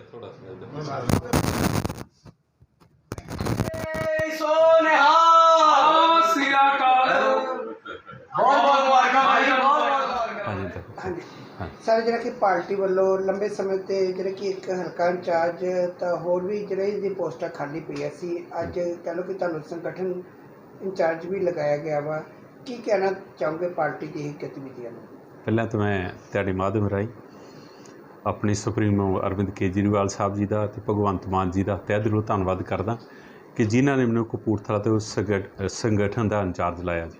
ਥੋੜਾ ਥੋੜਾ ਹਾਂਜੀ। ਸਰ ਜਿਹੜਾ ਕਿ ਪਾਰਟੀ ਵੱਲੋਂ ਲੰਬੇ ਸਮੇਂ ਤੇ ਜਿਹੜਾ ਕਿ ਇੱਕ ਹਲਕਾ ਇੰਚਾਰਜ ਤਾਂ ਹੋਰ ਵੀ ਜਿਹੜੇ ਦੀ ਪੋਸਟਾਂ ਖਾਲੀ ਪਈਆਂ ਸੀ ਅੱਜ ਕਹ ਲਓ ਕਿ ਤੁਹਾਨੂੰ ਸੰਗਠਨ ਇੰਚਾਰਜ ਵੀ ਲਗਾਇਆ ਗਿਆ ਵਾ। ਕੀ ਕਹਿਣਾ ਚਾਹੋਗੇ ਪਾਰਟੀ ਦੀ ਇਹ ਗਤੀਵਿਧੀਆਂ ਨੂੰ? ਪਹਿਲਾਂ ਤਾਂ ਮੈਂ ਤੁਹਾਡੇ ਮਾਧਿਅਮ ਰਾਹੀਂ ਆਪਣੀ ਸੁਪਰੀਮੋ ਅਰਵਿੰਦ ਕੇਜਰੀਵਾਲ ਸਾਹਿਬ ਜੀ ਦਾ ਤੇ ਭਗਵੰਤ ਮਾਨ ਜੀ ਦਾ ਤਹਿ ਦਿਲੋਂ ਧੰਨਵਾਦ ਕਰਦਾ ਕਿ ਜਿਨ੍ਹਾਂ ਨੇ ਮੈਨੂੰ ਕਪੂਰਥਲਾ ਤੇ ਉਸ ਸੰਗਠਨ ਦਾ ਇੰਚਾਰਜ ਲਾਇਆ ਜੀ।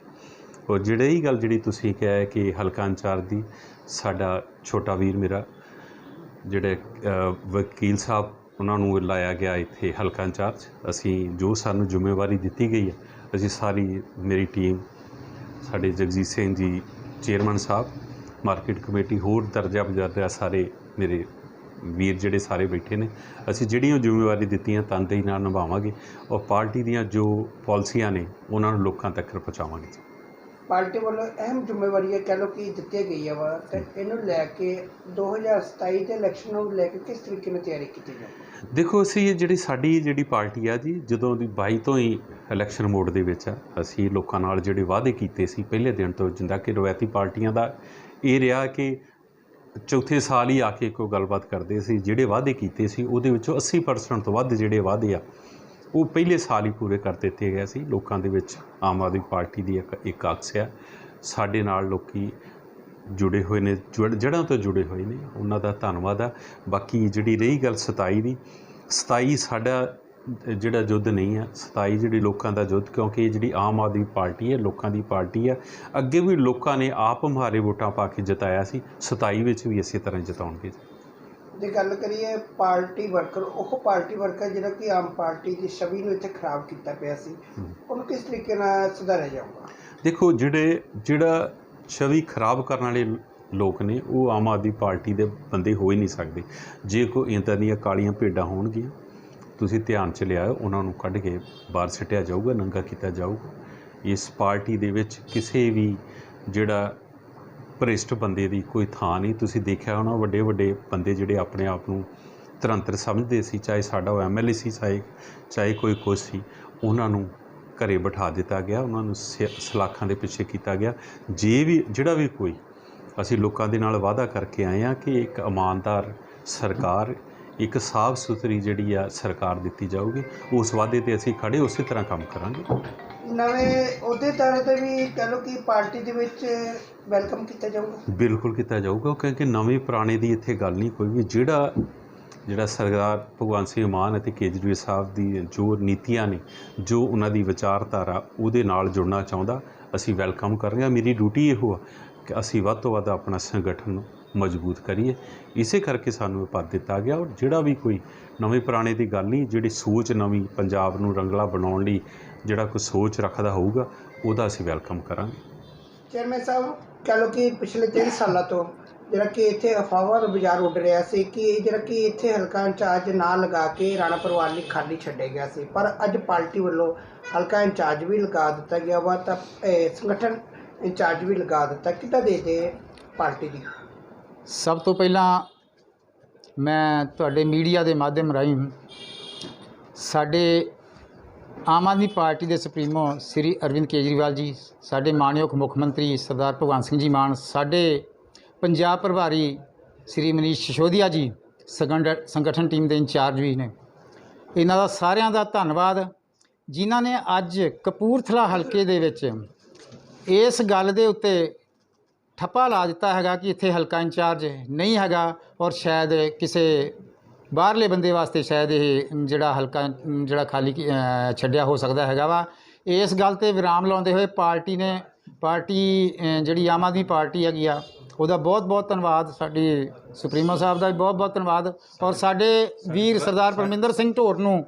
ਔਰ ਜਿਹੜੇ ਹੀ ਗੱਲ ਜਿਹੜੀ ਤੁਸੀਂ ਕਿਹਾ ਹੈ ਕਿ ਹਲਕਾ ਇੰਚਾਰਜ ਦੀ, ਸਾਡਾ ਛੋਟਾ ਵੀਰ ਮੇਰਾ, ਜਿਹੜੇ ਵਕੀਲ ਸਾਹਿਬ, ਉਹਨਾਂ ਨੂੰ ਲਾਇਆ ਗਿਆ ਇੱਥੇ ਹਲਕਾ ਇੰਚਾਰਜ। ਅਸੀਂ ਜੋ ਸਾਨੂੰ ਜ਼ਿੰਮੇਵਾਰੀ ਦਿੱਤੀ ਗਈ ਹੈ, ਅਸੀਂ ਸਾਰੀ ਮੇਰੀ ਟੀਮ, ਸਾਡੇ ਜਗਜੀਤ ਸਿੰਘ ਜੀ, ਚੇਅਰਮੈਨ ਸਾਹਿਬ ਮਾਰਕੀਟ ਕਮੇਟੀ ਹੋਰ ਦਰਜਾ ਬਜਰਦਾ ਸਾਰੇ ਮੇਰੇ ਵੀਰ ਜਿਹੜੇ ਸਾਰੇ ਬੈਠੇ ਨੇ ਅਸੀਂ ਜਿਹੜੀਆਂ ਜ਼ਿੰਮੇਵਾਰੀ ਦਿੱਤੀਆਂ ਤਨਦੇਹੀ ਨਾਲ ਨਿਭਾਵਾਂਗੇ। ਔਰ ਪਾਰਟੀ ਦੀਆਂ ਜੋ ਪਾਲਿਸੀਆਂ ਨੇ ਉਹਨਾਂ ਨੂੰ ਲੋਕਾਂ ਤੱਕ ਪਹੁੰਚਾਵਾਂਗੇ ਪਾਰਟੀ ਵੱਲੋਂ ਅਹਿਮ ਜ਼ਿੰਮੇਵਾਰੀ ਕਹ ਲਓ ਕਿ ਦਿੱਤੀ ਗਈ ਹੈ ਵਾ ਤੇ ਇਹਨੂੰ ਲੈ ਕੇ 2027 ਦੇ ਇਲੈਕਸ਼ਨ ਨੂੰ ਲੈ ਕੇ ਕਿਸ ਤਰੀਕੇ ਨਾਲ ਤਿਆਰੀ ਕੀਤੀ ਜਾਵੇ ਦੇਖੋ ਅਸੀਂ ਇਹ ਜਿਹੜੀ ਸਾਡੀ ਜਿਹੜੀ ਪਾਰਟੀ ਆ ਜੀ ਜਦੋਂ ਦੀ 22 ਤੋਂ ਹੀ ਇਲੈਕਸ਼ਨ ਮੋਡ ਦੇ ਵਿੱਚ ਆ ਅਸੀਂ ਲੋਕਾਂ ਨਾਲ ਜਿਹੜੇ ਵਾਅਦੇ ਕੀਤੇ ਸੀ ਪਹਿਲੇ ਦਿਨ ਤੋਂ ਜਿੰਦਾ ਕਿ ਰਵਾਇਤੀ ਪਾਰਟੀਆਂ ਦਾ ਇਹ ਰਿਹਾ ਕਿ ਚੌਥੇ ਸਾਲ ਹੀ ਆ ਕੇ ਕੋਈ ਗੱਲਬਾਤ ਕਰਦੇ ਸੀ, ਜਿਹੜੇ ਵਾਅਦੇ ਕੀਤੇ ਸੀ, ਉਹਦੇ ਵਿੱਚੋਂ 80% ਤੋਂ ਵੱਧ ਜਿਹੜੇ ਵਾਅਦੇ ਆ, ਉਹ ਪਹਿਲੇ ਸਾਲ ਹੀ ਪੂਰੇ ਕਰ ਦਿੱਤੇ ਗਏ ਸੀ। ਲੋਕਾਂ ਦੇ ਵਿੱਚ ਆਮ ਆਦਮੀ ਪਾਰਟੀ ਦੀ ਇੱਕ ਇੱਕ ਅਕਸ ਆ। ਸਾਡੇ ਨਾਲ ਲੋਕੀ ਜੁੜੇ ਹੋਏ ਨੇ, ਜੁੜ- ਜੜ੍ਹਾਂ ਤੋਂ ਜੁੜੇ ਹੋਏ ਨੇ। ਉਹਨਾਂ ਦਾ ਧੰਨਵਾਦ ਆ। ਬਾਕੀ ਜਿਹੜੀ ਰਹੀ ਗੱਲ 27 ਦੀ 27 ਸਾਡਾ ਜਿਹੜਾ ਯੁੱਧ ਨਹੀਂ ਆ 27 ਜਿਹੜੀ ਲੋਕਾਂ ਦਾ ਯੁੱਧ ਕਿਉਂਕਿ ਇਹ ਜਿਹੜੀ ਆਮ ਆਦਮੀ ਪਾਰਟੀ ਹੈ ਲੋਕਾਂ ਦੀ ਪਾਰਟੀ ਹੈ ਅੱਗੇ ਵੀ ਲੋਕਾਂ ਨੇ ਆਪ ਹਮਾਰੇ ਵੋਟਾਂ ਪਾ ਕੇ ਜਿਤਾਇਆ ਸੀ 27 ਵਿੱਚ ਵੀ ਇਸੇ ਤਰ੍ਹਾਂ ਜਿਤਾਉਣਗੇ ਜੇ। ਗੱਲ ਕਰੀਏ ਪਾਰਟੀ ਵਰਕਰ ਉਹ ਪਾਰਟੀ ਵਰਕਰ ਜਿਹੜਾ ਕਿ ਆਮ ਪਾਰਟੀ ਦੀ ਛਵੀ ਨੂੰ ਇੱਥੇ ਖਰਾਬ ਕੀਤਾ ਪਿਆ ਸੀ ਉਹਨੂੰ ਕਿਸ ਤਰੀਕੇ ਨਾਲ ਸੁਧਾਰਿਆ ਜਾਊਗਾ? ਦੇਖੋ ਜਿਹੜੇ ਜਿਹੜਾ ਛਵੀ ਖਰਾਬ ਕਰਨ ਵਾਲੇ ਲੋਕ ਨੇ ਉਹ ਆਮ ਆਦਮੀ ਪਾਰਟੀ ਦੇ ਬੰਦੇ ਹੋ ਹੀ ਨਹੀਂ ਸਕਦੇ। ਜੇ ਕੋਈ ਇੱਦਾਂ ਦੀਆਂ ਕਾਲੀਆਂ ਭੇਡਾਂ ਹੋਣਗੀਆਂ ਤੁਸੀਂ ਧਿਆਨ ਚ ਲਿਆਓ ਉਹਨਾਂ ਨੂੰ ਕੱਢ ਕੇ ਬਾਹਰ ਸਿੱਟਿਆ ਜਾਊਗਾ, ਨੰਗਾ ਕੀਤਾ ਜਾਊਗਾ। ਇਸ ਪਾਰਟੀ ਦੇ ਵਿੱਚ ਕਿਸੇ ਵੀ ਜਿਹੜਾ ਭ੍ਰਿਸ਼ਟ ਬੰਦੇ ਦੀ ਕੋਈ ਥਾਂ ਨਹੀਂ। ਤੁਸੀਂ ਦੇਖਿਆ ਹੋਣਾ ਵੱਡੇ ਵੱਡੇ ਬੰਦੇ ਜਿਹੜੇ ਆਪਣੇ ਆਪ ਨੂੰ ਤਰੰਤਰ ਸਮਝਦੇ ਸੀ, ਚਾਹੇ ਸਾਡਾ ਉਹ ਐਮਐਲਏ ਸੀ, ਚਾਹੇ ਚਾਹੇ ਕੋਈ ਕੁਛ ਸੀ, ਉਹਨਾਂ ਨੂੰ ਘਰੇ ਬਿਠਾ ਦਿੱਤਾ ਗਿਆ, ਉਹਨਾਂ ਨੂੰ ਸ- ਸਲਾਖਾਂ ਦੇ ਪਿੱਛੇ ਕੀਤਾ ਗਿਆ। ਜੇ ਵੀ, ਜਿਹੜਾ ਵੀ ਕੋਈ, ਅਸੀਂ ਲੋਕਾਂ ਦੇ ਨਾਲ ਵਾਅਦਾ ਕਰਕੇ ਆਏ ਆ ਕਿ ਇੱਕ ਇਮਾਨਦਾਰ ਸਰਕਾਰ ਇੱਕ ਸਾਫ਼ ਸੁਥਰੀ ਜਿਹੜੀ ਆ ਸਰਕਾਰ ਦਿੱਤੀ ਜਾਊਗੀ ਉਸ ਵਾਅਦੇ ਤੇ ਅਸੀਂ ਖੜੇ ਉਸੇ ਤਰ੍ਹਾਂ ਕੰਮ ਕਰਾਂਗੇ। ਨਵੇਂ ਅਹੁਦੇਦਾਰਾਂ ਤੇ ਵੀ ਕਹ ਲਓ ਕਿ ਪਾਰਟੀ ਦੇ ਵਿੱਚ ਵੈਲਕਮ ਕੀਤਾ ਜਾਊਗਾ? ਬਿਲਕੁਲ ਕੀਤਾ ਜਾਊਗਾ ਕਿਉਂਕਿ ਨਵੇਂ ਪੁਰਾਣੇ ਦੀ ਇੱਥੇ ਗੱਲ ਨਹੀਂ ਕੋਈ ਵੀ। ਜਿਹੜਾ ਜਿਹੜਾ ਸਰਦਾਰ ਭਗਵੰਤ ਸਿੰਘ ਮਾਨ ਅਤੇ ਕੇਜਰੀਵਾਲ ਸਾਹਿਬ ਦੀ ਜੋ ਨੀਤੀਆਂ ਨੇ ਜੋ ਉਹਨਾਂ ਦੀ ਵਿਚਾਰਧਾਰਾ ਉਹਦੇ ਨਾਲ ਜੁੜਨਾ ਚਾਹੁੰਦਾ ਅਸੀਂ ਵੈਲਕਮ ਕਰਾਂਗੇ। ਮੇਰੀ ਡਿਊਟੀ ਇਹੋ ਆ ਕਿ ਅਸੀਂ ਵੱਧ ਤੋਂ ਵੱਧ ਆਪਣਾ ਸੰਗਠਨ ਨੂੰ ਮਜ਼ਬੂਤ ਕਰੀਏ। ਇਸੇ ਕਰਕੇ ਸਾਨੂੰ ਇਹ ਪਦ ਦਿੱਤਾ ਗਿਆ ਔਰ ਜਿਹੜਾ ਵੀ ਕੋਈ ਨਵੇਂ ਪੁਰਾਣੇ ਦੀ ਗੱਲ ਨਹੀਂ, ਜਿਹੜੀ ਸੋਚ ਨਵੀਂ ਪੰਜਾਬ ਨੂੰ ਰੰਗਲਾ ਬਣਾਉਣ ਲਈ ਜਿਹੜਾ ਕੋਈ ਸੋਚ ਰੱਖਦਾ ਹੋਊਗਾ, ਉਹਦਾ ਅਸੀਂ ਵੈਲਕਮ ਕਰਾਂਗੇ। ਚੇਅਰਮੈਨ ਸਾਹਿਬ, ਕਹ ਲਓ ਕਿ ਪਿਛਲੇ 3 ਸਾਲਾਂ ਤੋਂ ਜਿਹੜਾ ਕਿ ਇੱਥੇ ਅਫਵਾਹਾਂ ਦਾ ਬਾਜ਼ਾਰ ਉੱਡ ਰਿਹਾ ਸੀ ਕਿ ਇਹ ਜਿਹੜਾ ਕਿ ਇੱਥੇ ਹਲਕਾ ਇੰਚਾਰਜ ਨਾ ਲਗਾ ਕੇ ਰਾਣਾ ਪਰਿਵਾਰ ਲਈ ਖਾਲੀ ਛੱਡਿਆ ਗਿਆ ਸੀ। ਪਰ ਅੱਜ ਪਾਰਟੀ ਵੱਲੋਂ ਹਲਕਾ ਇੰਚਾਰਜ ਵੀ ਲਗਾ ਦਿੱਤਾ ਗਿਆ ਵਾ ਤਾਂ ਸੰਗਠਨ ਇੰਚਾਰਜ ਵੀ ਲਗਾ ਦਿੱਤਾ। ਕਿੱਦਾਂ ਦੇ ਦੇ ਪਾਰਟੀ ਦੀ? ਸਭ ਤੋਂ ਪਹਿਲਾਂ ਮੈਂ ਤੁਹਾਡੇ ਮੀਡੀਆ ਦੇ ਮਾਧਿਅਮ ਰਾਹੀਂ ਸਾਡੇ ਆਮ ਆਦਮੀ ਪਾਰਟੀ ਦੇ ਸੁਪਰੀਮੋ ਸ੍ਰੀ ਅਰਵਿੰਦ ਕੇਜਰੀਵਾਲ ਜੀ, ਸਾਡੇ ਮਾਨਯੋਗ ਮੁੱਖ ਮੰਤਰੀ ਸਰਦਾਰ ਭਗਵੰਤ ਸਿੰਘ ਜੀ ਮਾਨ, ਸਾਡੇ ਪੰਜਾਬ ਪ੍ਰਭਾਰੀ ਸ੍ਰੀ ਮਨੀਸ਼ ਸਿਸੋਦੀਆ ਜੀ, ਸੰਗਠ- ਸੰਗਠਨ ਟੀਮ ਦੇ ਇੰਚਾਰਜ ਵੀ ਨੇ। ਇਹਨਾਂ ਦਾ ਸਾਰਿਆਂ ਦਾ ਧੰਨਵਾਦ, ਜਿਨ੍ਹਾਂ ਨੇ ਅੱਜ ਕਪੂਰਥਲਾ ਹਲਕੇ ਦੇ ਵਿੱਚ ਇਸ ਗੱਲ ਦੇ ਉੱਤੇ ਠੱਪਾ ਲਾ ਦਿੱਤਾ ਹੈਗਾ ਕਿ ਇੱਥੇ ਹਲਕਾ ਇੰਚਾਰਜ ਨਹੀਂ ਹੈਗਾ ਔਰ ਸ਼ਾਇਦ ਕਿਸੇ ਬਾਹਰਲੇ ਬੰਦੇ ਵਾਸਤੇ ਸ਼ਾਇਦ ਇਹ ਜਿਹੜਾ ਹਲਕਾ, ਜਿਹੜਾ ਖਾਲੀ ਛੱਡਿਆ ਹੋ ਸਕਦਾ ਹੈਗਾ ਵਾ। ਇਸ ਗੱਲ ਤੇ ਵਿਰਾਮ ਲਾਉਂਦੇ ਹੋਏ ਪਾਰਟੀ ਨੇ, ਪਾਰਟੀ ਜਿਹੜੀ ਆਮ ਆਦਮੀ ਪਾਰਟੀ ਹੈਗੀ ਆ, ਉਹਦਾ ਬਹੁਤ ਬਹੁਤ ਧੰਨਵਾਦ। ਸਾਡੀ ਸੁਪਰੀਮੋ ਸਾਹਿਬ ਦਾ ਵੀ ਬਹੁਤ ਬਹੁਤ ਧੰਨਵਾਦ। ਔਰ ਸਾਡੇ ਵੀਰ ਸਰਦਾਰ ਪਰਮਿੰਦਰ ਸਿੰਘ ਢੋਰ ਨੂੰ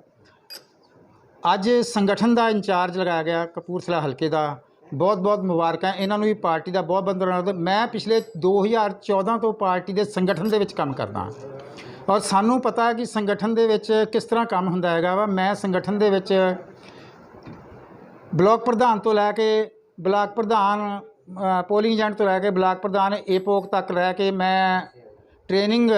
ਅੱਜ ਸੰਗਠਨ ਦਾ ਇੰਚਾਰਜ ਲਗਾਇਆ ਗਿਆ, ਕਪੂਰਥਲਾ ਹਲਕੇ ਦਾ। ਬਹੁਤ ਬਹੁਤ ਮੁਬਾਰਕਾਂ, ਇਹਨਾਂ ਨੂੰ ਵੀ ਪਾਰਟੀ ਦਾ ਬਹੁਤ ਬਹੁਤ ਧੰਨਵਾਦ। ਮੈਂ ਪਿਛਲੇ 2014 ਤੋਂ ਪਾਰਟੀ ਦੇ ਸੰਗਠਨ ਦੇ ਵਿੱਚ ਕੰਮ ਕਰਦਾ ਔਰ ਸਾਨੂੰ ਪਤਾ ਹੈ ਕਿ ਸੰਗਠਨ ਦੇ ਵਿੱਚ ਕਿਸ ਤਰ੍ਹਾਂ ਕੰਮ ਹੁੰਦਾ ਹੈਗਾ ਵਾ। ਮੈਂ ਸੰਗਠਨ ਦੇ ਵਿੱਚ ਬਲਾਕ ਪ੍ਰਧਾਨ ਤੋਂ ਲੈ ਕੇ ਬਲਾਕ ਪ੍ਰਧਾਨ ਪੋਲਿੰਗ ਏਜੰਟ ਤੋਂ ਲੈ ਕੇ ਬਲਾਕ ਪ੍ਰਧਾਨ, ਏਪੋਕ ਤੱਕ ਲੈ ਕੇ ਮੈਂ ਟ੍ਰੇਨਿੰਗ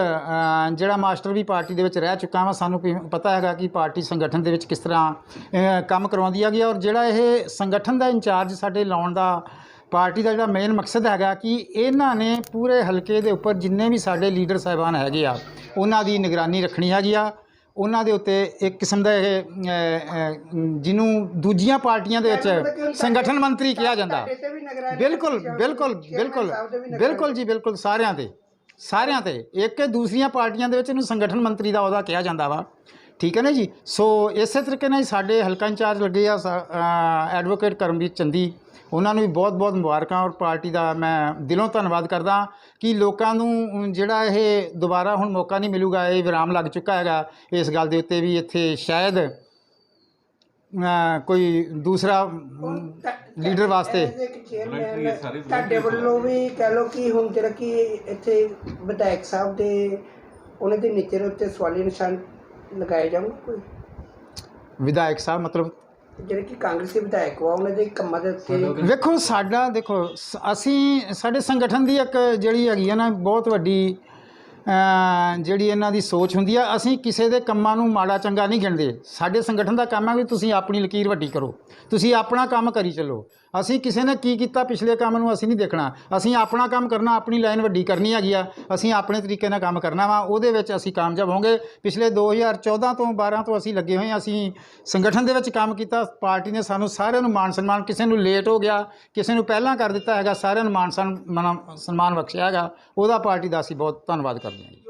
ਜਿਹੜਾ ਮਾਸਟਰ ਵੀ ਪਾਰਟੀ ਦੇ ਵਿੱਚ ਰਹਿ ਚੁੱਕਾ ਵਾ, ਸਾਨੂੰ ਵੀ ਪਤਾ ਹੈਗਾ ਕਿ ਪਾਰਟੀ ਸੰਗਠਨ ਦੇ ਵਿੱਚ ਕਿਸ ਤਰ੍ਹਾਂ ਕੰਮ ਕਰਵਾਉਂਦੀ ਹੈਗੀ ਆ। ਔਰ ਜਿਹੜਾ ਇਹ ਸੰਗਠਨ ਦਾ ਇੰਚਾਰਜ ਸਾਡੇ ਲਾਉਣ ਦਾ, ਪਾਰਟੀ ਦਾ ਜਿਹੜਾ ਮੇਨ ਮਕਸਦ ਹੈਗਾ ਕਿ ਇਹਨਾਂ ਨੇ ਪੂਰੇ ਹਲਕੇ ਦੇ ਉੱਪਰ ਜਿੰਨੇ ਵੀ ਸਾਡੇ ਲੀਡਰ ਸਾਹਿਬਾਨ ਹੈਗੇ ਆ, ਉਹਨਾਂ ਦੀ ਨਿਗਰਾਨੀ ਰੱਖਣੀ ਹੈਗੀ ਆ। ਉਹਨਾਂ ਦੇ ਉੱਤੇ ਇੱਕ ਕਿਸਮ ਦਾ ਇਹ ਜਿਹਨੂੰ ਦੂਜੀਆਂ ਪਾਰਟੀਆਂ ਦੇ ਵਿੱਚ ਸੰਗਠਨ ਮੰਤਰੀ ਕਿਹਾ ਜਾਂਦਾ। ਬਿਲਕੁਲ ਬਿਲਕੁਲ ਬਿਲਕੁਲ ਬਿਲਕੁਲ ਜੀ, ਬਿਲਕੁਲ ਸਾਰਿਆਂ ਦੇ। ਸਾਰਿਆਂ ਤੇ, ਇੱਕ ਦੂਸਰੀਆਂ ਪਾਰਟੀਆਂ ਦੇ ਵਿੱਚ ਇਹਨੂੰ ਸੰਗਠਨ ਮੰਤਰੀ ਦਾ ਅਹੁਦਾ ਕਿਹਾ ਜਾਂਦਾ ਵਾ। ਠੀਕ ਹੈ ਨਾ ਜੀ? ਸੋ ਇਸੇ ਤਰੀਕੇ ਨਾਲ ਸਾਡੇ ਹਲਕਾ ਇੰਚਾਰਜ ਲੱਗੇ ਆ, ਸਾ- ਐਡਵੋਕੇਟ ਕਰਮਜੀਤ ਚੰਦੀ। ਉਹਨਾਂ ਨੂੰ ਵੀ ਬਹੁਤ-ਬਹੁਤ ਮੁਬਾਰਕਾਂ ਔਰ ਪਾਰਟੀ ਦਾ ਮੈਂ ਦਿਲੋਂ ਧੰਨਵਾਦ ਕਰਦਾ ਕਿ ਲੋਕਾਂ ਨੂੰ ਜਿਹੜਾ ਇਹ ਦੁਬਾਰਾ ਹੁਣ ਮੌਕਾ ਨਹੀਂ ਮਿਲੂਗਾ, ਇਹ ਵਿਰਾਮ ਲੱਗ ਚੁੱਕਾ ਹੈਗਾ ਇਸ ਗੱਲ ਦੇ ਉੱਤੇ ਵੀ ਇੱਥੇ ਸ਼ਾਇਦ ਕੋਈ ਦੂਸਰਾ ਲੀਡਰ ਵਾਸਤੇ? ਇੱਕ ਤੁਹਾਡੇ ਵੱਲੋਂ ਵੀ ਕਹਿ ਲਓ ਕਿ ਹੁਣ ਜਿਹੜਾ ਕਿ ਇੱਥੇ ਵਿਧਾਇਕ ਸਾਹਿਬ ਦੇ ਉਹਨਾਂ ਦੇ ਨੀਚੇ ਦੇ ਉੱਤੇ ਸਵਾਲੀ ਨਿਸ਼ਾਨ ਲਗਾਏ ਜਾਣ ਕੋਈ? ਵਿਧਾਇਕ ਸਾਹਿਬ ਮਤਲਬ ਜਿਹੜੇ ਕਿ ਕਾਂਗਰਸੀ ਵਿਧਾਇਕ ਵਾ ਉਹਨਾਂ ਦੇ ਕੰਮਾਂ ਦੇ ਉੱਤੇ ਵੇਖੋ ਸਾਡਾ ਦੇਖੋ ਸ- ਅਸੀਂ ਸਾਡੇ ਸੰਗਠਨ ਦੀ ਇੱਕ ਜਿਹੜੀ ਹੈਗੀ ਆ ਨਾ ਬਹੁਤ ਵੱਡੀ ਜਿਹੜੀ ਇਹਨਾਂ ਦੀ ਸੋਚ ਹੁੰਦੀ ਆ, ਅਸੀਂ ਕਿਸੇ ਦੇ ਕੰਮਾਂ ਨੂੰ ਮਾੜਾ ਚੰਗਾ ਨਹੀਂ ਗਿਣਦੇ। ਸਾਡੇ ਸੰਗਠਨ ਦਾ ਕੰਮ ਹੈ ਵੀ ਤੁਸੀਂ ਆਪਣੀ ਲਕੀਰ ਵੱਡੀ ਕਰੋ। ਤੁਸੀਂ ਆਪਣਾ ਕੰਮ ਕਰੀ ਚੱਲੋ। ਅਸੀਂ ਕਿਸੇ ਨੇ ਕੀ ਕੀਤਾ ਪਿਛਲੇ ਕੰਮ ਨੂੰ ਅਸੀਂ ਨਹੀਂ ਦੇਖਣਾ। ਅਸੀਂ ਆਪਣਾ ਕੰਮ ਕਰਨਾ, ਆਪਣੀ ਲਾਈਨ ਵੱਡੀ ਕਰਨੀ ਹੈਗੀ ਆ। ਅਸੀਂ ਆਪਣੇ ਤਰੀਕੇ ਨਾਲ ਕੰਮ ਕਰਨਾ ਵਾ, ਉਹਦੇ ਵਿੱਚ ਅਸੀਂ ਕਾਮਯਾਬ ਹੋਵਾਂਗੇ। ਪਿਛਲੇ 2014 ਤੋਂ 12 ਤੋਂ ਅਸੀਂ ਲੱਗੇ ਹੋਏ ਹਾਂ। ਅਸੀਂ ਸੰਗਠਨ ਦੇ ਵਿੱਚ ਕੰਮ ਕੀਤਾ, ਪਾਰਟੀ ਨੇ ਸਾਨੂੰ ਸਾਰਿਆਂ ਨੂੰ ਮਾਨ ਸਨਮਾਨ, ਕਿਸੇ ਨੂੰ ਲੇਟ ਹੋ ਗਿਆ, ਕਿਸੇ ਨੂੰ ਪਹਿਲਾਂ ਕਰ ਦਿੱਤਾ ਹੈਗਾ, ਸਾਰਿਆਂ ਨੂੰ ਮਾਨ, ਸਨਮਾਨ ਸਨਮਾਨ ਬਖਸ਼ਿਆ ਹੈਗਾ। ਉਹਦਾ ਪਾਰਟੀ ਦਾ ਅਸੀਂ ਬਹੁਤ ਧੰਨਵਾਦ ਕਰਦੇ ਹਾਂ ਜੀ